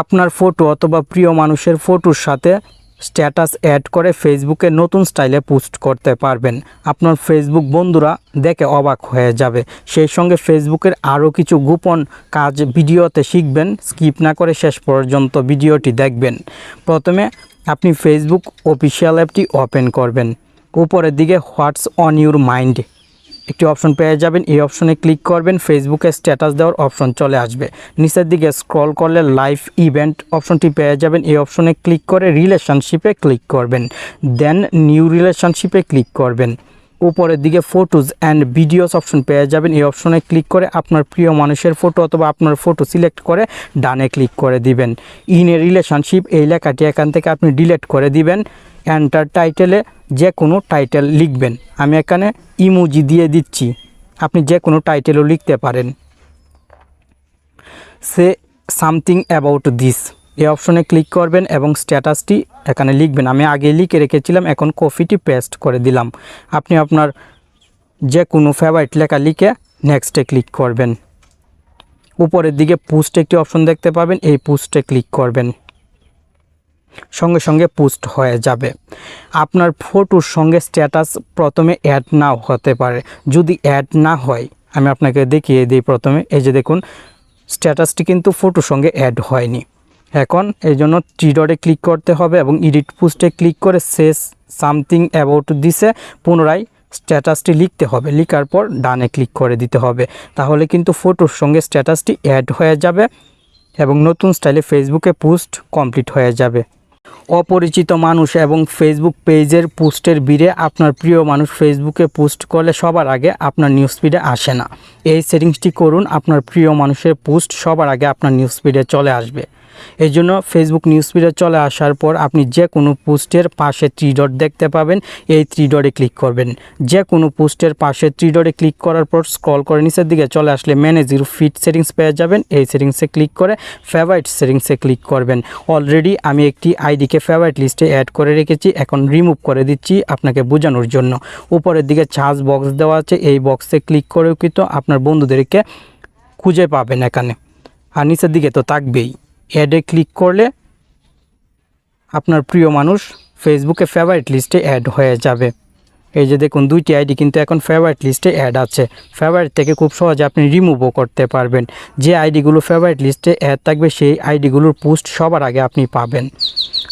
আপনার ফটো অথবা প্রিয় মানুষের ফটোর সাথে স্ট্যাটাস অ্যাড করে ফেসবুকে নতুন স্টাইলে পোস্ট করতে পারবেন। আপনার ফেসবুক বন্ধুরা দেখে অবাক হয়ে যাবে। সেই সঙ্গে ফেসবুকের আরও কিছু গোপন কাজ ভিডিওতে শিখবেন। স্কিপ না করে শেষ পর্যন্ত ভিডিওটি দেখবেন। প্রথমে আপনি ফেসবুক অফিসিয়াল অ্যাপটি ওপেন করবেন। উপরের দিকে হোয়াটস অন ইউর মাইন্ড একটি অপশন পেয়ে যাবেন। এই অপশনে ক্লিক করবেন ফেসবুকে স্ট্যাটাস দেওয়ার অপশন চলে আসবে। নিচের দিকে স্ক্রল করলে লাইভ ইভেন্ট অপশনটি পেয়ে যাবেন। এই অপশনে ক্লিক করে রিলেশনশিপে ক্লিক করবেন। দেন নিউ রিলেশনশিপে ক্লিক করবেন। উপরের দিকে ফটোজ অ্যান্ড ভিডিওস অপশন পেয়ে যাবেন। এই অপশনে ক্লিক করে আপনার প্রিয় মানুষের ফটো অথবা আপনার ফটো সিলেক্ট করে ডানে ক্লিক করে দিবেন। ইন এ রিলেশনশিপ এই লেখাটি এখান থেকে আপনি ডিলিট করে দিবেন। এন্টার টাইটেলে যে কোনো টাইটেল লিখবেন। আমি এখানে ইমোজি দিয়ে দিচ্ছি। আপনি যে কোনো টাইটেলও লিখতে পারেন। সে সামথিং অ্যাবাউট দিস এই অপশনে ক্লিক করবেন এবং স্ট্যাটাসটি এখানে লিখবেন। আমি আগে লিখে রেখেছিলাম, এখন কপিটি পেস্ট করে দিলাম। আপনি আপনার যে কোনো ফেভারিট লেখা লিখে নেক্সটে ক্লিক করবেন। উপরের দিকে পোস্ট একটি অপশন দেখতে পাবেন। এই পুস্টে ক্লিক করবেন। সঙ্গে সঙ্গে পোস্ট হয়ে যাবে। আপনার ফটোর সঙ্গে স্ট্যাটাস প্রথমে অ্যাড নাও হতে পারে। যদি অ্যাড না হয়, আমি আপনাকে দেখিয়ে দিই প্রথমে। এই যে দেখুন স্ট্যাটাসটি কিন্তু ফটোর সঙ্গে অ্যাড হয়নি। এখন এই জন্য ডটে ক্লিক করতে হবে এবং এডিট পোস্টে ক্লিক করে শেষ সামথিং অ্যাবাউট দিছে, পুনরায় স্ট্যাটাসটি লিখতে হবে। লিখার পর ডানে ক্লিক করে দিতে হবে। তাহলে কিন্তু ফটোর সঙ্গে স্ট্যাটাসটি অ্যাড হয়ে যাবে এবং নতুন স্টাইলে ফেসবুকে পোস্ট কমপ্লিট হয়ে যাবে। অপরিচিত মানুষ এবং ফেসবুক পেজের পোস্টের ভিড়ে আপনার প্রিয় মানুষ ফেসবুকে পোস্ট করলে সবার আগে আপনার নিউজ ফিডে আসে না। এই সেটিংসটি করুন, আপনার প্রিয় মানুষের পোস্ট সবার আগে আপনার নিউজ ফিডে চলে আসবে। এই জন্য ফেসবুক নিউজ ফিডে চলে আসার পর আপনি যে কোনো পোস্টের পাশে থ্রি ডট দেখতে পাবেন। এই থ্রি ডটে ক্লিক করবেন। যে কোনো পোস্টের পাশে থ্রি ডটে ক্লিক করার পর স্ক্রল করে নিচের দিকে চলে আসলে ম্যানেজ ইউর ফিট সেটিংস পেয়ে যাবেন। এই সেটিংসে ক্লিক করে ফেভারিট সেটিংসে ক্লিক করবেন। অলরেডি আমি একটি আইডিকে ফেভারিট লিস্টে অ্যাড করে রেখেছি। এখন রিমুভ করে দিচ্ছি আপনাকে বোঝানোর জন্য। উপরের দিকে চার্জ বক্স দেওয়া আছে। এই বক্সে ক্লিক করেও কিন্তু আপনার বন্ধুদেরকে খুঁজে পাবেন এখানে। আর নিচের দিকে তো থাকবেই। অ্যাডে ক্লিক করলে আপনার প্রিয় মানুষ ফেসবুকে ফেভারিট লিস্টে অ্যাড হয়ে যাবে। এই যে দেখুন, দুইটি আইডি কিন্তু এখন ফেভারিট লিস্টে অ্যাড আছে। ফেভারিট থেকে খুব সহজে আপনি রিমুভও করতে পারবেন। যে আইডিগুলো ফেভারিট লিস্টে অ্যাড থাকবে, সেই আইডিগুলোর পোস্ট সবার আগে আপনি পাবেন।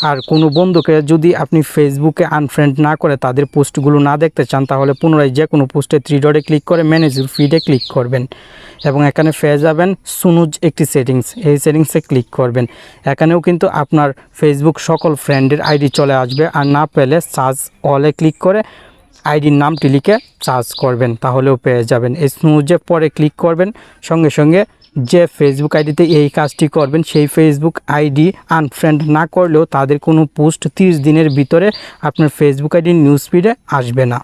আর কোনো বন্ধুকে যদি আপনি ফেসবুকে আনফ্রেন্ড না করে তাদের পোস্টগুলো না দেখতে চান, তাহলে পুনরায় যে কোনো পোস্টে থ্রি ডটে ক্লিক করে ম্যানেজ ফিডে ক্লিক করবেন এবং এখানে পেয়ে যাবেন সুনুজ একটি সেটিংস এই সেটিংসে ক্লিক করবেন। এখানেও কিন্তু আপনার ফেসবুক সকল ফ্রেন্ডের আইডি চলে আসবে আর না পেলে সার্চ অলে ক্লিক করে আইডির নামটি লিখে সার্চ করবেন, তাহলেও পেয়ে যাবেন। এই স্নুজে পরে ক্লিক করবেন। সঙ্গে সঙ্গে যে ফেসবুক আইডিতে এই কাজটি করবেন, সেই ফেসবুক আইডি আনফ্রেন্ড না করলেও তাদের কোনো পোস্ট তিরিশ দিনের ভিতরে আপনার ফেসবুক আইডির নিউজ ফিডে আসবে না।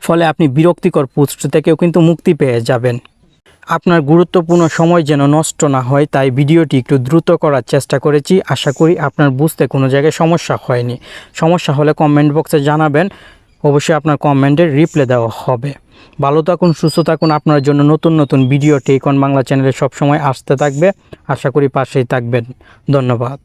ফলে আপনি বিরক্তিকর পোস্ট থেকেও কিন্তু মুক্তি পেয়ে যাবেন। আপনার গুরুত্বপূর্ণ সময় যেন নষ্ট না হয়, তাই ভিডিওটি একটু দ্রুত করার চেষ্টা করেছি। আশা করি আপনার বুঝতে কোনো জায়গায় সমস্যা হয়নি। সমস্যা হলে কমেন্ট বক্সে জানাবেন। অবশ্যই আপনার কমেন্টের রিপ্লাই দেওয়া হবে। ভালো থাকুন, সুস্থ থাকুন। আপনার জন্য নতুন নতুন ভিডিও টেকন বাংলা চ্যানেলে সবসময় আসতে থাকবে। আশা করি পাশেই থাকবেন। ধন্যবাদ।